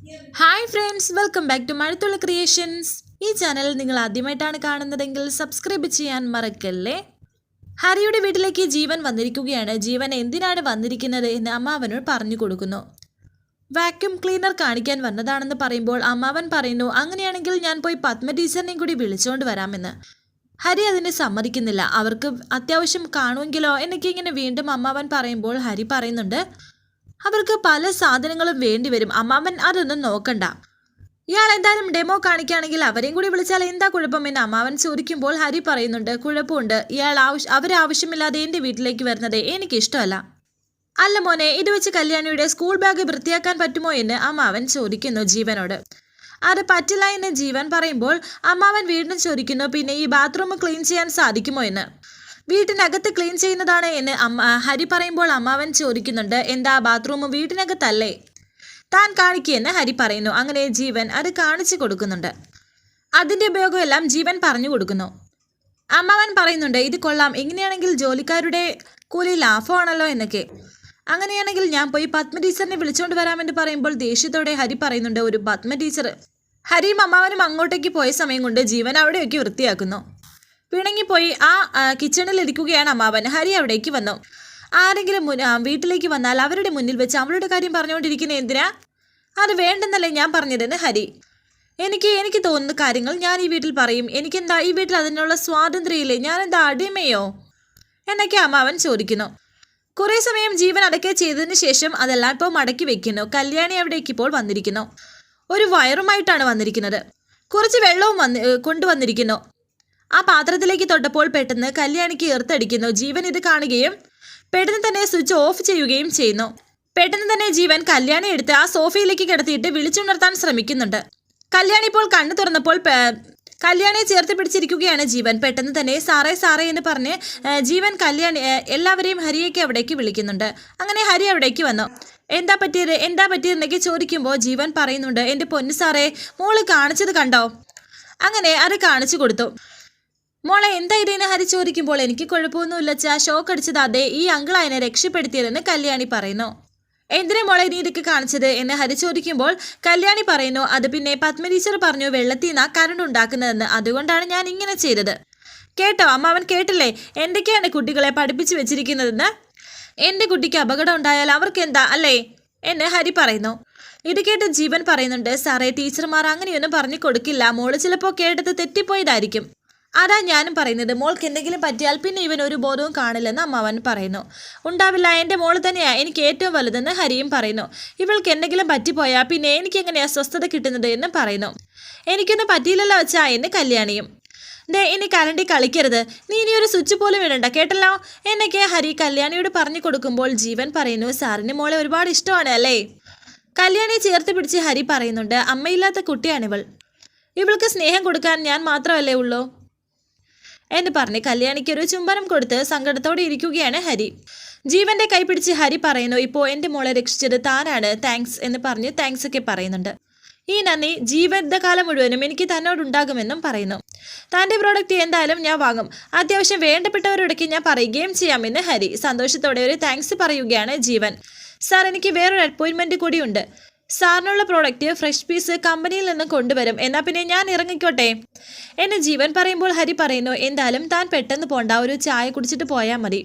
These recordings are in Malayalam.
Hi friends welcome back to Mazhathulla creations ഈ ചാനൽ നിങ്ങൾ ആദ്യമായിട്ടാണ് കാണുന്നതെങ്കിൽ സബ്സ്ക്രൈബ് ചെയ്യാൻ മറക്കല്ലേ? ഹരിയുടെ വീട്ടിലേക്ക് ജീവൻ വന്നിരിക്കുകയാണ്. ജീവൻ എന്തിനാണ് വന്നിരിക്കുന്നത് എന്ന് അമ്മാവനോട് പറഞ്ഞു കൊടുക്കുന്നു. വാക്യൂം ക്ലീനർ കാണിക്കാൻ വന്നതാണെന്ന് പറയുമ്പോൾ അമ്മാവൻ പറയുന്നു അങ്ങനെയാണെങ്കിൽ ഞാൻ പോയി പത്മ ടീച്ചറിനെയും കൂടി വിളിച്ചുകൊണ്ട് വരാമെന്ന്. ഹരി അതിനെ സമ്മതിക്കുന്നില്ല. അവർക്ക് അത്യാവശ്യം കാണുമെങ്കിലോ എന്നൊക്കെ ഇങ്ങനെ വീണ്ടും അമ്മാവൻ പറയുമ്പോൾ ഹരി പറയുന്നുണ്ട് അവർക്ക് പല സാധനങ്ങളും വേണ്ടി വരും. അമ്മാവൻ അതൊന്നും നോക്കണ്ട. ഇയാൾ എന്തായാലും ഡെമോ കാണിക്കുകയാണെങ്കിൽ അവരെയും കൂടി വിളിച്ചാൽ എന്താ കുഴപ്പം എന്ന് അമ്മാവൻ ചോദിക്കുമ്പോൾ ഹരി പറയുന്നുണ്ട് കുഴപ്പമുണ്ട്. ഇയാൾ ആവശ്യ അവരാവശ്യമില്ലാതെ എന്റെ വീട്ടിലേക്ക് വരുന്നത് എനിക്ക് ഇഷ്ടമല്ല അല്ല മോനെ ഇത് വെച്ച് കല്യാണിയുടെ സ്കൂൾ ബാഗ് വൃത്തിയാക്കാൻ പറ്റുമോ എന്ന് അമ്മാവൻ ചോദിക്കുന്നു ജീവനോട്. അത് പറ്റില്ല എന്ന് ജീവൻ പറയുമ്പോൾ അമ്മാവൻ വീണ്ടും ചോദിക്കുന്നു പിന്നെ ഈ ബാത്റൂം ക്ലീൻ ചെയ്യാൻ സാധിക്കുമോ എന്ന്? വീട്ടിനകത്ത് ക്ലീൻ ചെയ്യുന്നതാണ് എന്ന് ഹരി പറയുമ്പോൾ അമ്മാവൻ ചോദിക്കുന്നുണ്ട് എന്താ ബാത്റൂം വീട്ടിനകത്തല്ലേ? താൻ കാണിക്കുകയെന്ന് ഹരി പറയുന്നു. അങ്ങനെ ജീവൻ അത് കാണിച്ചു കൊടുക്കുന്നുണ്ട്. അതിന്റെ ഉപയോഗമെല്ലാം ജീവൻ പറഞ്ഞു കൊടുക്കുന്നു. അമ്മാവൻ പറയുന്നുണ്ട് ഇത് കൊള്ളാം. ഇങ്ങനെയാണെങ്കിൽ ജോലിക്കാരുടെ കൂലി ലാഭമാണല്ലോ എന്നൊക്കെ. അങ്ങനെയാണെങ്കിൽ ഞാൻ പോയി പത്മ ടീച്ചറിനെ വിളിച്ചുകൊണ്ട് വരാമെന്ന് പറയുമ്പോൾ ദേഷ്യത്തോടെ ഹരി പറയുന്നുണ്ട് ഒരു പത്മ ടീച്ചർ. ഹരിയും അമ്മാവനും അങ്ങോട്ടേക്ക് പോയ സമയം കൊണ്ട് ജീവൻ അവിടെയൊക്കെ വൃത്തിയാക്കുന്നു. പിണങ്ങിപ്പോയി ആ കിച്ചണിൽ ഇരിക്കുകയാണ് അമ്മാവൻ. ഹരി അവിടേക്ക് വന്നു. ആരെങ്കിലും വീട്ടിലേക്ക് വന്നാൽ അവരുടെ മുന്നിൽ വെച്ച് അവളുടെ കാര്യം പറഞ്ഞുകൊണ്ടിരിക്കുന്ന എന്തിനാ? അത് വേണ്ടെന്നല്ലേ ഞാൻ പറഞ്ഞതെന്ന് ഹരി. എനിക്ക് എനിക്ക് തോന്നുന്ന കാര്യങ്ങൾ ഞാൻ ഈ വീട്ടിൽ പറയും. എനിക്കെന്താ ഈ വീട്ടിൽ അതിനുള്ള സ്വാതന്ത്ര്യമില്ലേ? ഞാൻ എന്താ അടിമയോ? എന്നൊക്കെ അമ്മാവൻ ചോദിക്കുന്നു. കുറേ സമയം ജീവൻ അടക്കെ ചെയ്തതിന് ശേഷം അതെല്ലാം ഇപ്പോൾ മടക്കി വെക്കുന്നു. കല്യാണി അവിടേക്ക് ഇപ്പോൾ വന്നിരിക്കുന്നു. ഒരു വയറുമായിട്ടാണ് വന്നിരിക്കുന്നത്. കുറച്ച് വെള്ളവും വന്ന് കൊണ്ടുവന്നിരിക്കുന്നു. ആ പാത്രത്തിലേക്ക് തൊട്ടപ്പോൾ പെട്ടെന്ന് കല്യാണിക്ക് എർത്തടിക്കുന്നു ജീവൻ ഇത് കാണുകയും പെട്ടെന്ന് തന്നെ സ്വിച്ച് ഓഫ് ചെയ്യുകയും ചെയ്യുന്നു. പെട്ടെന്ന് തന്നെ ജീവൻ കല്യാണി എടുത്ത് ആ സോഫയിലേക്ക് കിടത്തിയിട്ട് വിളിച്ചുണർത്താൻ ശ്രമിക്കുന്നുണ്ട്. കല്യാണി ഇപ്പോൾ കണ്ണു തുറന്നപ്പോൾ കല്യാണിയെ ചേർത്ത് പിടിച്ചിരിക്കുകയാണ് ജീവൻ. പെട്ടെന്ന് തന്നെ സാറേ സാറേ എന്ന് പറഞ്ഞ് ജീവൻ കല്യാണി എല്ലാവരെയും ഹരിയേക്ക് അവിടേക്ക് വിളിക്കുന്നുണ്ട്. അങ്ങനെ ഹരി അവിടേക്ക് വന്നു. എന്താ പറ്റിയത്? എന്താ പറ്റിയതെന്നൊക്കെ ചോദിക്കുമ്പോൾ ജീവൻ പറയുന്നുണ്ട് എന്റെ പൊന്നു സാറേ മോൾ കാണിച്ചത് കണ്ടോ? അങ്ങനെ അത് കാണിച്ചു കൊടുത്തു. മോളെ എന്താ ഇതിനെ ഹരി ചോദിക്കുമ്പോൾ? എനിക്ക് കുഴപ്പമൊന്നുമില്ല ചാ ഷോക്ക് അടിച്ചത്. അതെ ഈ അങ്കിളാ എന്നെ രക്ഷപ്പെടുത്തിയതെന്ന് കല്യാണി പറയുന്നു. എന്തിനാ മോളെ നീ ഇതൊക്കെ കാണിച്ചത്? എന്ന് ഹരി ചോദിക്കുമ്പോൾ കല്യാണി പറയുന്നു അത് പിന്നെ പത്മ ടീച്ചർ പറഞ്ഞു വെള്ളത്തിൽ നിന്നാ കരണ്ട് ഉണ്ടാക്കുന്നതെന്ന്. അതുകൊണ്ടാണ് ഞാൻ ഇങ്ങനെ ചെയ്തത്. കേട്ടോ അമ്മ അവൻ കേട്ടില്ലേ? എന്തൊക്കെയാണ് കുട്ടികളെ പഠിപ്പിച്ചു വെച്ചിരിക്കുന്നതെന്ന്? എന്റെ കുട്ടിക്ക് അപകടം ഉണ്ടായാൽ അവർക്ക് എന്താ? അല്ലേ? എന്ന് ഹരി പറയുന്നു. ഇത് കേട്ട് ജീവൻ പറയുന്നുണ്ട് സാറേ ടീച്ചർമാർ അങ്ങനെയൊന്നും പറഞ്ഞു കൊടുക്കില്ല. മോൾ ചിലപ്പോൾ കേട്ടത് തെറ്റിപ്പോയതായിരിക്കും. അതാ ഞാനും പറയുന്നത്. മോൾക്ക് എന്തെങ്കിലും പറ്റിയാൽ പിന്നെ ഇവൻ ഒരു ബോധവും കാണില്ലെന്ന് അമ്മാവൻ പറയുന്നു. ഉണ്ടാവില്ല എന്റെ മോൾ തന്നെയാ. എനിക്ക് ഏറ്റവും വലുതെന്ന് ഹരിയും പറയുന്നു. ഇവൾക്ക് എന്തെങ്കിലും പറ്റിപ്പോയാൽ പിന്നെ എനിക്ക് എങ്ങനെയാ സ്വസ്ഥത കിട്ടുന്നത് എന്ന് പറയുന്നു. എനിക്കൊന്നും പറ്റിയില്ലല്ലോ വെച്ചാ എന്ന് കല്യാണിയും. ദേ ഇനി കരണ്ടി കളിക്കരുത്. നീ ഇനി ഒരു സ്വിച്ച് പോലും ഇടണ്ട കേട്ടല്ലോ? എന്നൊക്കെ ഹരി കല്യാണിയോട് പറഞ്ഞു കൊടുക്കുമ്പോൾ ജീവൻ പറയുന്നു സാറിന് മോളെ ഒരുപാട് ഇഷ്ടമാണ് അല്ലേ? കല്യാണിയെ ചേർത്ത് പിടിച്ച് ഹരി പറയുന്നുണ്ട് അമ്മയില്ലാത്ത കുട്ടിയാണിവൾ. ഇവൾക്ക് സ്നേഹം കൊടുക്കാൻ ഞാൻ മാത്രമല്ലേ ഉള്ളൂ. എന്ന് പറഞ്ഞ് കല്യാണിക്ക് ഒരു ചുംബനം കൊടുത്ത് സങ്കടത്തോടെ ഇരിക്കുകയാണ് ഹരി. ജീവന്റെ കൈപിടിച്ച് ഹരി പറയുന്നു ഇപ്പോൾ എന്റെ മോളെ രക്ഷിച്ചത് താനാണ്. താങ്ക്സ് എന്ന് പറഞ്ഞ് താങ്ക്സ് ഒക്കെ പറയുന്നുണ്ട്. ഈ നന്ദി ജീവിതകാലം മുഴുവനും എനിക്ക് തന്നോടുണ്ടാകുമെന്നും പറയുന്നു. തന്റെ പ്രോഡക്റ്റ് എന്തായാലും ഞാൻ വാങ്ങും. അത്യാവശ്യം വേണ്ടപ്പെട്ടവരോടൊക്കെ ഞാൻ പറയുകയും ചെയ്യാമെന്ന് ഹരി സന്തോഷത്തോടെ ഒരു താങ്ക്സ് പറയുകയാണ് ജീവൻ. സാർ എനിക്ക് വേറൊരു അപ്പോയിൻമെന്റ് കൂടിയുണ്ട് സാറിനുള്ള പ്രോഡക്റ്റ് ഫ്രഷ് പീസ് കമ്പനിയിൽ നിന്ന് കൊണ്ടുവരും. എന്നാൽ പിന്നെ ഞാൻ ഇറങ്ങിക്കോട്ടെ. എന്നെ ജീവൻ പറയുമ്പോൾ ഹരി പറയുന്നു എന്തായാലും താൻ പെട്ടെന്ന് പോണ്ട ഒരു ചായ കുടിച്ചിട്ട് പോയാൽ മതി.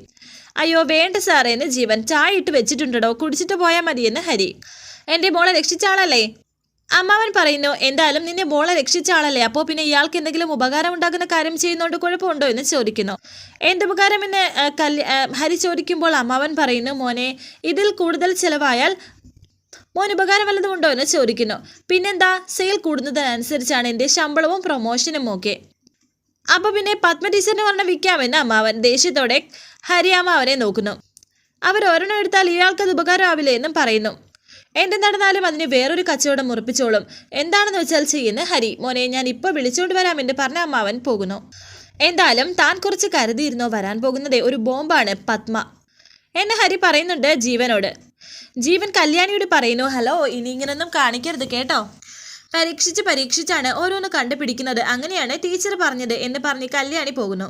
അയ്യോ വേണ്ട സാറേ എന്ന് ജീവൻ ചായ ഇട്ട് വെച്ചിട്ടുണ്ടോ കുടിച്ചിട്ട് പോയാൽ മതി എന്ന് ഹരി. എന്റെ മോളെ രക്ഷിച്ച ആളല്ലേ? അമ്മാവൻ പറയുന്നു എന്തായാലും നിന്നെ മോളെ രക്ഷിച്ച ആളല്ലേ അപ്പോൾ പിന്നെ ഇയാൾക്ക് എന്തെങ്കിലും ഉപകാരം ഉണ്ടാക്കുന്ന കാര്യം ചെയ്യുന്നതുകൊണ്ട് കുഴപ്പമുണ്ടോ? എന്ന് ചോദിക്കുന്നു. എന്ത് ഉപകാരം? എന്ന് ഹരി ചോദിക്കുമ്പോൾ അമ്മാവൻ പറയുന്നു മോനെ ഇതിൽ കൂടുതൽ ചിലവായാൽ മോൻ ഉപകാരം വല്ലതും ഉണ്ടോ എന്ന് ചോദിക്കുന്നു. പിന്നെന്താ സെയിൽ കൂടുന്നതിനനുസരിച്ചാണ് എന്റെ ശമ്പളവും പ്രൊമോഷനും ഒക്കെ. അപ്പൊ പിന്നെ പത്മ ടീച്ചറിന് പറഞ്ഞ വിൽക്കാമെന്ന് അമ്മാവൻ ദേഷ്യത്തോടെ ഹരിയാമ്മ അവനെ നോക്കുന്നു. അവർ ഒരെണ്ണം എടുത്താൽ ഇയാൾക്കത് ഉപകാരമാവില്ലേ എന്നും പറയുന്നു. എന്ത് നടന്നാലും അതിന് വേറൊരു കച്ചവടം ഉറപ്പിച്ചോളും. എന്താണെന്ന് വെച്ചാൽ ചെയ്യുന്ന ഹരി മോനെ ഞാൻ ഇപ്പോൾ വിളിച്ചുകൊണ്ട് എന്ന് പറഞ്ഞ അമ്മാവൻ പോകുന്നു. എന്തായാലും താൻ കുറച്ച് കരുതിയിരുന്നോ വരാൻ പോകുന്നത് ഒരു ബോംബാണ് പത്മ. എന്ന് ഹരി പറയുന്നുണ്ട് ജീവനോട്. ജീവൻ കല്യാണിയോട് പറയുന്നു ഹലോ ഇനി ഇങ്ങനൊന്നും കാണിക്കരുത് കേട്ടോ. പരീക്ഷിച്ച് പരീക്ഷിച്ചാണ് ഓരോന്ന് കണ്ടുപിടിക്കുന്നത്. അങ്ങനെയാണ് ടീച്ചർ പറഞ്ഞത് എന്ന് പറഞ്ഞ് കല്യാണി പോകുന്നു.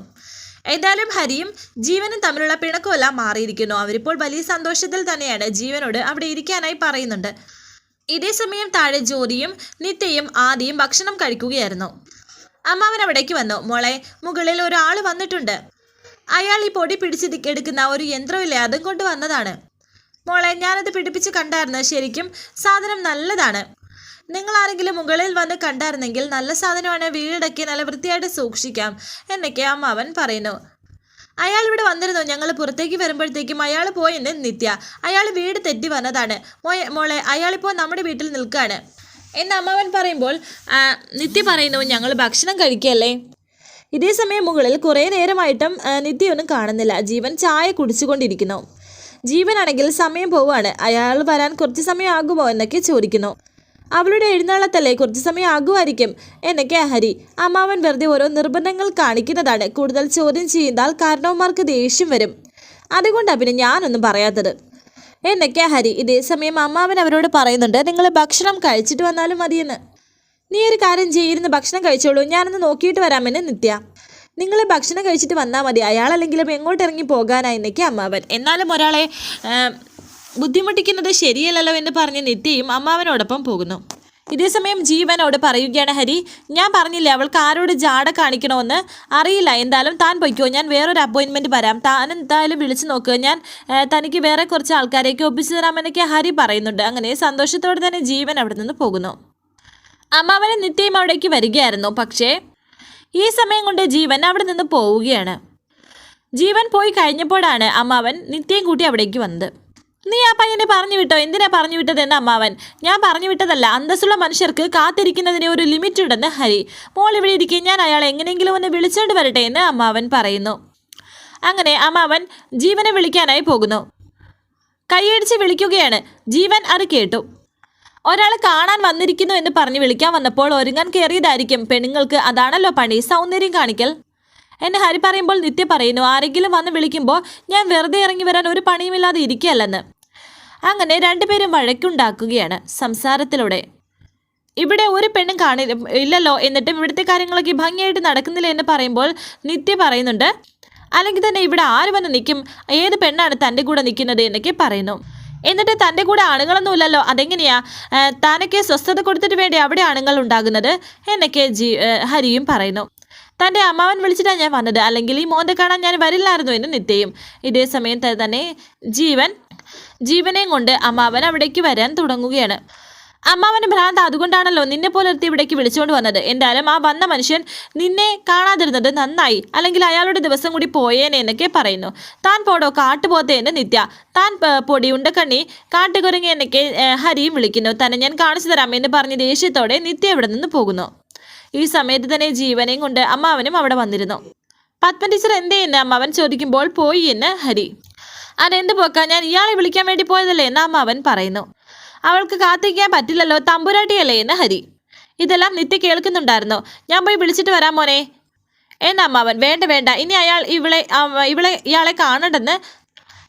എന്തായാലും ഹരിയും ജീവനും തമ്മിലുള്ള പിണക്കമെല്ലാം മാറിയിരിക്കുന്നു. അവരിപ്പോൾ വലിയ സന്തോഷത്തിൽ തന്നെയാണ് ജീവനോട് അവിടെ ഇരിക്കാനായി പറയുന്നുണ്ട്. ഇതേ സമയം താഴെ ജ്യോതിയും നിത്യയും ആദിയും ഭക്ഷണം കഴിക്കുകയായിരുന്നു. അമ്മാവൻ അവിടേക്ക് വന്നു. മോളെ മുകളിൽ ഒരാൾ വന്നിട്ടുണ്ട്. അയാൾ ഈ പൊടി പിടിച്ച് എടുക്കുന്ന ഒരു യന്ത്രമില്ലേ അതും കൊണ്ട് വന്നതാണ്. മോളെ ഞാനത് പിടിപ്പിച്ച് കണ്ടായിരുന്നു. ശരിക്കും സാധനം നല്ലതാണ്. നിങ്ങൾ ആരെങ്കിലും മുകളിൽ വന്ന് കണ്ടായിരുന്നെങ്കിൽ നല്ല സാധനമാണ് വീടൊക്കെ നല്ല വൃത്തിയായിട്ട് സൂക്ഷിക്കാം എന്നൊക്കെ അമ്മാവൻ പറയുന്നു. അയാൾ ഇവിടെ വന്നിരുന്നു. ഞങ്ങൾ പുറത്തേക്ക് വരുമ്പോഴത്തേക്കും അയാൾ പോയെന്ന് നിത്യ. അയാൾ വീട് തെറ്റി വന്നതാണ്. മോയെ മോളെ അയാളിപ്പോൾ നമ്മുടെ വീട്ടിൽ നിൽക്കുകയാണ്. എന്ന് അമ്മാവൻ പറയുമ്പോൾ നിത്യ പറയുന്നു ഞങ്ങൾ ഭക്ഷണം കഴിക്കുകയല്ലേ ഇതേ സമയം മുകളിൽ കുറേ നേരമായിട്ടും നിത്യ ഒന്നും കാണുന്നില്ല. ജീവൻ ചായ കുടിച്ചുകൊണ്ടിരിക്കുന്നു. ജീവനാണെങ്കിൽ സമയം പോവാണ് അയാൾ വരാൻ കുറച്ച് സമയം ആകുമോ എന്നൊക്കെ ചോദിക്കുന്നു. അവളുടെ എഴുന്നള്ളത്തല്ലേ കുറച്ച് സമയം ആകുമായിരിക്കും എന്നൊക്കെ ഹരി. അമ്മാവൻ വെറുതെ ഓരോ നിർബന്ധങ്ങൾ കാണിക്കുന്നതാണ്. കൂടുതൽ ചോദ്യം ചെയ്താൽ കാരണവന്മാർക്ക് ദേഷ്യം വരും. അതുകൊണ്ടാണ് പിന്നെ ഞാനൊന്നും പറയാത്തത്. എന്നൊക്കെ ഹരി. ഇതേ സമയം അമ്മാവൻ അവരോട് പറയുന്നുണ്ട് നിങ്ങൾ ഭക്ഷണം കഴിച്ചിട്ട് വന്നാലും മതിയെന്ന്. നീ ഒരു കാര്യം ചെയ്യിരുന്ന് ഭക്ഷണം കഴിച്ചോളൂ. ഞാനൊന്ന് നോക്കിയിട്ട് വരാമെന്ന് നിത്യ. നിങ്ങൾ ഭക്ഷണം കഴിച്ചിട്ട് വന്നാൽ മതി. അയാളല്ലെങ്കിലും എങ്ങോട്ട് ഇറങ്ങി പോകാനായി എന്നൊക്കെ അമ്മാവൻ. എന്നാലും ഒരാളെ ബുദ്ധിമുട്ടിക്കുന്നത് ശരിയല്ലല്ലോ എന്ന് പറഞ്ഞ് നിത്യയും അമ്മാവനോടൊപ്പം പോകുന്നു. ഇതേസമയം ജീവനോട് പറയുകയാണ് ഹരി ഞാൻ പറഞ്ഞില്ല അവൾക്ക് ആരോട് ജാട കാണിക്കണമെന്ന് അറിയില്ല എന്തായാലും താൻ പൊയ്ക്കോ ഞാൻ വേറൊരു അപ്പോയിൻമെന്റ് വരാം. താൻ എന്തായാലും വിളിച്ചു നോക്കുക ഞാൻ തനിക്ക് വേറെ കുറച്ച് ആൾക്കാരെയൊക്കെ ഒപ്പിച്ചു തരാമെന്നൊക്കെ ഹരി പറയുന്നുണ്ട്. അങ്ങനെ സന്തോഷത്തോടെ തന്നെ ജീവൻ അവിടെ നിന്ന് പോകുന്നു. അമ്മാവനെ നിത്യയും അവിടേക്ക് വരികയായിരുന്നു. പക്ഷേ ഈ സമയം കൊണ്ട് ജീവൻ അവിടെ നിന്ന് പോവുകയാണ്. ജീവൻ പോയി കഴിഞ്ഞപ്പോഴാണ് അമ്മാവൻ നിത്യം കൂട്ടി അവിടേക്ക് വന്നത്. നീ ആ പയ്യനെ പറഞ്ഞു വിട്ടോ? എന്തിനാ പറഞ്ഞു വിട്ടതെന്ന് അമ്മാവൻ? ഞാൻ പറഞ്ഞു വിട്ടതല്ല. അന്തസ്സുള്ള മനുഷ്യർക്ക് കാത്തിരിക്കുന്നതിന് ഒരു ലിമിറ്റ് ഉണ്ടെന്ന് ഹരി. മോൾ ഇവിടെ ഇരിക്കെ ഞാൻ അയാളെ എങ്ങനെയെങ്കിലും ഒന്ന് വിളിച്ചോണ്ട് വരട്ടെ എന്ന് അമ്മാവൻ പറയുന്നു. അങ്ങനെ അമ്മാവൻ ജീവനെ വിളിക്കാനായി പോകുന്നു. കൈയടിച്ച് വിളിക്കുകയാണ്. ജീവൻ അത് കേട്ടു. ഒരാൾ കാണാൻ വന്നിരിക്കുന്നു എന്ന് പറഞ്ഞ് വിളിക്കാൻ വന്നപ്പോൾ ഒരുങ്ങാൻ കയറിയതായിരിക്കും. പെണ്ണുങ്ങൾക്ക് അതാണല്ലോ പണി. സൗന്ദര്യം കാണിക്കൽ. എന്നെ ഹരി പറയുമ്പോൾ നിത്യ പറയുന്നു ആരെങ്കിലും വന്ന് വിളിക്കുമ്പോൾ ഞാൻ വെറുതെ ഇറങ്ങി വരാൻ ഒരു പണിയുമില്ലാതെ ഇരിക്കുകയല്ലെന്ന്. അങ്ങനെ രണ്ടുപേരും വഴക്കുണ്ടാക്കുകയാണ് സംസാരത്തിലൂടെ. ഇവിടെ ഒരു പെണ്ണും കാണി ഇല്ലല്ലോ എന്നിട്ടും ഇവിടുത്തെ കാര്യങ്ങളൊക്കെ ഭംഗിയായിട്ട് നടക്കുന്നില്ല എന്ന് പറയുമ്പോൾ നിത്യ പറയുന്നുണ്ട് അല്ലെങ്കിൽ തന്നെ ഇവിടെ ആര് വന്ന് നിൽക്കും? ഏത് പെണ്ണാണ് തന്റെ കൂടെ നിൽക്കുന്നത്? എന്നൊക്കെ പറയുന്നു. എന്നിട്ട് തന്റെ കൂടെ ആണുങ്ങളൊന്നും ഇല്ലല്ലോ അതെങ്ങനെയാ താനൊക്കെ സ്വസ്ഥത കൊടുത്തിട്ട് വേണ്ടി അവിടെ ആണുങ്ങൾ ഉണ്ടാകുന്നത്? എന്നൊക്കെ ജി ഹരിയും പറയുന്നു. തന്റെ അമ്മാവൻ വിളിച്ചിട്ടാണ് ഞാൻ വന്നത്. അല്ലെങ്കിൽ ഈ മോന്തെ കാണാൻ ഞാൻ വരില്ലായിരുന്നു എന്ന് നിത്യയും. ഇതേ സമയം തന്നെ ജീവൻ ജീവനെയും കൊണ്ട് അമ്മാവൻ അവിടേക്ക് വരാൻ തുടങ്ങുകയാണ്. അമ്മാവന് ഭ്രാന്ത് അതുകൊണ്ടാണല്ലോ നിന്നെ പോലെ ഒരുത്തി ഇവിടേക്ക് വിളിച്ചുകൊണ്ട് വന്നത്. എന്തായാലും ആ വന്ന മനുഷ്യൻ നിന്നെ കാണാതിരുന്നത് നന്നായി. അല്ലെങ്കിൽ അയാളുടെ ദിവസം കൂടി പോയേനെ എന്നൊക്കെ പറയുന്നു. താൻ പോടോ കാട്ടുപോത്തേ എന്ന് നിത്യ. താൻ പൊടി ഉണ്ടക്കണ്ണി കാട്ടുകുരങ്ങി എന്നൊക്കെ ഹരിയും വിളിക്കുന്നു. തന്നെ ഞാൻ കാണിച്ചു തരാം എന്ന് പറഞ്ഞ് ദേഷ്യത്തോടെ നിത്യ ഇവിടെ നിന്ന് പോകുന്നു. ഈ സമയത്ത് തന്നെ ജീവനെയും കൊണ്ട് അമ്മാവനും അവിടെ വന്നിരുന്നു. പത്മ ടീച്ചർ എന്തേ എന്ന് അമ്മാവൻ ചോദിക്കുമ്പോൾ പോയി എന്ന് ഹരി. അതെന്ത് പോക്കാ? ഞാൻ ഇയാളെ വിളിക്കാൻ വേണ്ടി പോയതല്ലേ എന്ന് അമ്മാവൻ പറയുന്നു. അവൾക്ക് കാത്തിരിക്കാൻ പറ്റില്ലല്ലോ തമ്പുരാട്ടിയല്ലേ എന്ന് ഹരി. ഇതെല്ലാം നിത്യ കേൾക്കുന്നുണ്ടായിരുന്നു. ഞാൻ പോയി വിളിച്ചിട്ട് വരാം മോനെ. എന്നാ അമ്മാവൻ വേണ്ട വേണ്ട. ഇനി അയാൾ ഇവളെ ഇവളെ ഇയാളെ കാണണ്ടെന്ന്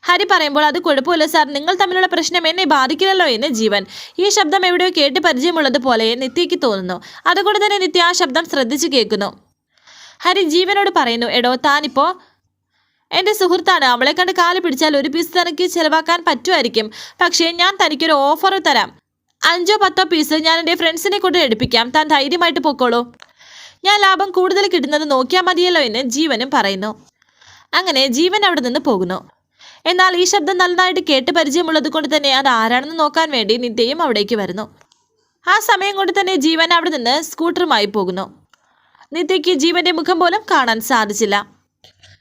ഹരി പറയുമ്പോൾ അത് കുഴപ്പമില്ല സാർ. നിങ്ങൾ തമ്മിലുള്ള പ്രശ്നം എന്നെ ബാധിക്കില്ലല്ലോ എന്ന് ജീവൻ. ഈ ശബ്ദം എവിടെയോ കേട്ട് പരിചയമുള്ളത് പോലെ നിത്യയ്ക്ക് തോന്നുന്നു. അതുകൊണ്ട് തന്നെ നിത്യ ആ ശബ്ദം ശ്രദ്ധിച്ചു കേൾക്കുന്നു. ഹരി ജീവനോട് പറയുന്നു എടോ താനിപ്പോ എന്റെ സുഹൃത്താണ്. അവളെ കണ്ട് കാൽ പിടിച്ചാൽ ഒരു പീസ് തനിക്ക് ചിലവാക്കാൻ പറ്റുമായിരിക്കും. പക്ഷേ ഞാൻ തനിക്കൊരു ഓഫർ തരാം. അഞ്ചോ പത്തോ പീസ് ഞാൻ എന്റെ ഫ്രണ്ട്സിനെ കൊണ്ട് എടുപ്പിക്കാം. താൻ ധൈര്യമായിട്ട് പൊക്കോളൂ. ഞാൻ ലാഭം കൂടുതൽ കിട്ടുന്നത് നോക്കിയാൽ മതിയല്ലോ എന്ന് ജീവനും പറയുന്നു. അങ്ങനെ ജീവൻ അവിടെ നിന്ന് പോകുന്നു. എന്നാൽ ഈ ശബ്ദം നന്നായിട്ട് കേട്ട് പരിചയമുള്ളത് കൊണ്ട് തന്നെ അത് ആരാണെന്ന് നോക്കാൻ വേണ്ടി നിത്യയും അവിടേക്ക് വരുന്നു. ആ സമയം കൊണ്ട് തന്നെ ജീവൻ അവിടെ നിന്ന് സ്കൂട്ടറുമായി പോകുന്നു. നിത്യയ്ക്ക് ജീവന്റെ മുഖം പോലും കാണാൻ സാധിച്ചില്ല.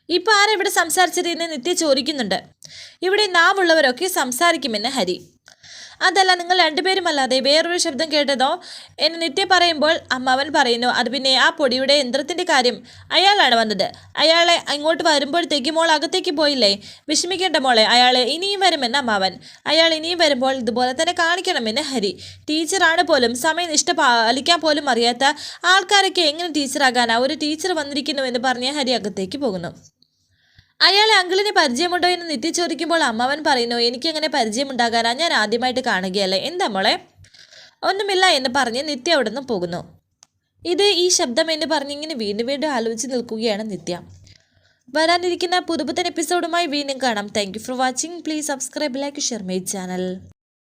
ഇപ്പൊ ആരാ ഇവിടെ സംസാരിച്ചത് എന്ന് നിത്യ ചോദിക്കുന്നുണ്ട്. ഇവിടെ നാവുള്ളവരൊക്കെ സംസാരിക്കുമെന്ന് ഹരി. അതല്ല നിങ്ങൾ രണ്ടുപേരും അല്ലാതെ വേറൊരു ശബ്ദം കേട്ടതോ? എന്ന് നിത്യ പറയുമ്പോൾ അമ്മാവൻ പറയുന്നു അത് പിന്നെ ആ പൊടിയുടെ യന്ത്രത്തിന്റെ കാര്യം. അയാളാണ് വന്നത്. അയാളെ അങ്ങോട്ട് വരുമ്പോഴത്തേക്ക് മോൾ അകത്തേക്ക് പോയില്ലേ? വിഷമിക്കേണ്ട മോളെ അയാൾ ഇനിയും വരുമെന്ന് അമ്മാവൻ. അയാൾ ഇനിയും വരുമ്പോൾ ഇതുപോലെ തന്നെ കാണിക്കണമെന്ന് ഹരി. ടീച്ചറാണ് പോലും സമയനിഷ്ഠ പാലിക്കാൻ പോലും അറിയാത്ത ആൾക്കാരൊക്കെ എങ്ങനെ ടീച്ചറാകാനാ? ഒരു ടീച്ചർ വന്നിരിക്കുന്നു എന്ന് പറഞ്ഞ് ഹരി അകത്തേക്ക് പോകുന്നു. അയാളെ അങ്കിളിന് പരിചയമുണ്ടോ എന്ന് നിത്യ ചോദിക്കുമ്പോൾ അമ്മവൻ പറയുന്നു എനിക്കങ്ങനെ പരിചയമുണ്ടാകാനാ. ഞാൻ ആദ്യമായിട്ട് കാണുകയല്ലേ. എന്താ മോളെ? ഒന്നുമില്ല എന്ന് പറഞ്ഞ് നിത്യ അവിടെ നിന്ന് പോകുന്നു. ഇത് ഈ ശബ്ദം എന്ന് പറഞ്ഞിങ്ങനെ വീണ്ടും വീണ്ടും ആലോചിച്ച് നിൽക്കുകയാണ് നിത്യ. വരാനിരിക്കുന്ന പുതുപുത്തൻ എപ്പിസോഡുമായി വീണ്ടും കാണാം. Thank for watching please subscribe like share my channel